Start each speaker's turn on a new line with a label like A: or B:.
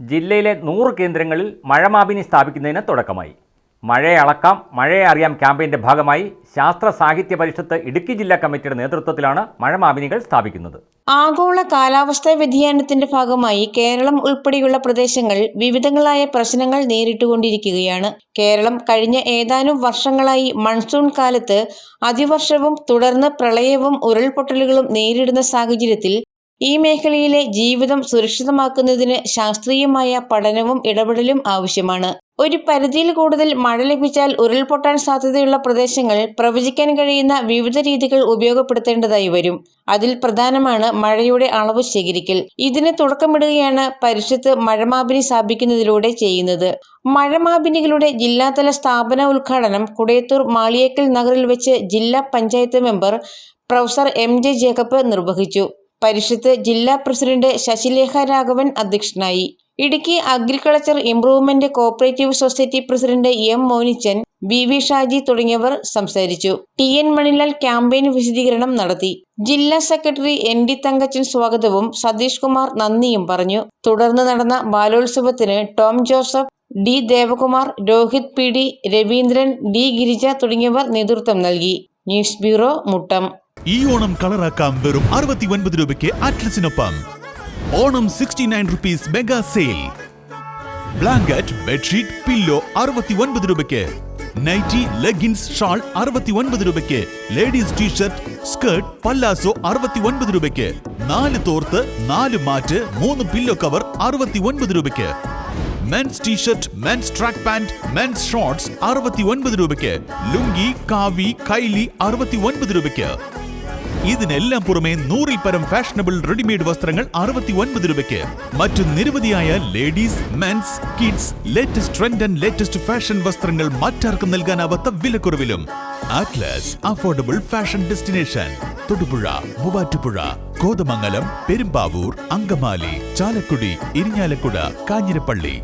A: ജില്ലയിലെ നൂറ് കേന്ദ്രങ്ങളിൽ മഴമാപിനി സ്ഥാപിക്കുന്നതിന് തുടക്കമായി. മഴയെ അളക്കാം മഴയെ അറിയാം ക്യാമ്പയിന്റെ ഭാഗമായി ശാസ്ത്ര സാഹിത്യ പരിഷത്ത് ഇടുക്കി ജില്ലാ കമ്മിറ്റിയുടെ നേതൃത്വത്തിലാണ് മഴമാപിനികൾ സ്ഥാപിക്കുന്നത്.
B: ആഗോള കാലാവസ്ഥാ വ്യതിയാനത്തിന്റെ ഭാഗമായി കേരളം ഉൾപ്പെടെയുള്ള പ്രദേശങ്ങൾ വിവിധങ്ങളായ പ്രശ്നങ്ങൾ നേരിട്ടുകൊണ്ടിരിക്കുകയാണ്. കേരളം കഴിഞ്ഞ ഏതാനും വർഷങ്ങളായി മൺസൂൺ കാലത്ത് അതിവർഷവും തുടർന്ന് പ്രളയവും ഉരുൾപൊട്ടലുകളും നേരിടുന്ന സാഹചര്യത്തിൽ ഈ മേഖലയിലെ ജീവിതം സുരക്ഷിതമാക്കുന്നതിന് ശാസ്ത്രീയമായ പഠനവും ഇടപെടലും ആവശ്യമാണ്. ഒരു പരിധിയിൽ കൂടുതൽ മഴ ലഭിച്ചാൽ ഉരുൾപൊട്ടാൻ സാധ്യതയുള്ള പ്രദേശങ്ങളിൽ പ്രവചിക്കാൻ കഴിയുന്ന വിവിധ രീതികൾ ഉപയോഗപ്പെടുത്തേണ്ടതായി വരും. അതിൽ പ്രധാനമാണ് മഴയുടെ അളവ് ശേഖരിക്കൽ. ഇതിന് തുടക്കമിടുകയാണ് പരിഷത്ത് മഴമാപിനി സ്ഥാപിക്കുന്നതിലൂടെ ചെയ്യുന്നത്. മഴമാപിനികളുടെ ജില്ലാതല സ്ഥാപന ഉദ്ഘാടനം കുടയത്തൂർ മാളിയേക്കൽ നഗറിൽ വെച്ച് ജില്ലാ panchayat member professor M J Jacob നിർവഹിച്ചു. പരിഷത്ത് ജില്ലാ പ്രസിഡന്റ് ശശിലേഖ രാഘവൻ അധ്യക്ഷനായി. Idukki agriculture improvement cooperative society president M Monichan V V Shaji തുടങ്ങിയവർ സംസാരിച്ചു. ടി എൻ മണിലാൽ ക്യാമ്പയിൻ വിശദീകരണം നടത്തി. ജില്ലാ സെക്രട്ടറി എൻ ഡി തങ്കച്ചൻ സ്വാഗതവും സതീഷ് കുമാർ നന്ദിയും പറഞ്ഞു. തുടർന്ന് നടന്ന ബാലോത്സവത്തിന് Tom Joseph D Devakumar Rohit P D Raveendran D Girija തുടങ്ങിയവർ നേതൃത്വം നൽകി. News bureau Muttom.
C: ഈ ഓണം കളറാക്കാം വെറും അറുപത്തി ഒൻപത് രൂപയ്ക്ക് അറ്റ്ലസിനൊപ്പം. Onam sixty nine rupees mega sale blanket bedsheet pillow അറുപത്തി ഒൻപത് രൂപയ്ക്ക്. നൈറ്റി ലെഗിൻസ് ഷാൾ അറുപത്തി ഒൻപത് രൂപയ്ക്ക്. ലേഡീസ് ടീഷർട്ട് സ്കേർട്ട് പല്ലാസോ അറുപത്തി ഒൻപത് രൂപയ്ക്ക്. നാല് തോർത്ത് നാല് മാറ്റ് മൂന്ന് പില്ലോ കവർ അറുപത്തി ഒൻപത് രൂപയ്ക്ക്. Men's T-shirt men's track pant men's shorts അറുപത്തി ഒൻപത് രൂപയ്ക്ക്. ലുങ്കി കാവി കൈലി അറുപത്തി ഒൻപത് രൂപയ്ക്ക്. ഇതിനെല്ലാം പുറമെ നൂറിൽ പരം ഫാഷനബിൾ റെഡിമെയ്ഡ് വസ്ത്രങ്ങൾ അറുപത്തി ഒൻപത് രൂപയ്ക്ക്. മറ്റു നിരവധിയായ ladies men's kids latest trend and latest fashion വസ്ത്രങ്ങൾ മറ്റാർക്കും നൽകാനാവാത്ത വിലക്കുറവിലും. Atlas affordable fashion destination Thodupuzha Muvattupuzha Kothamangalam Perumbavoor Angamaly Chalakudy Irinjalakuda Kanjirappally.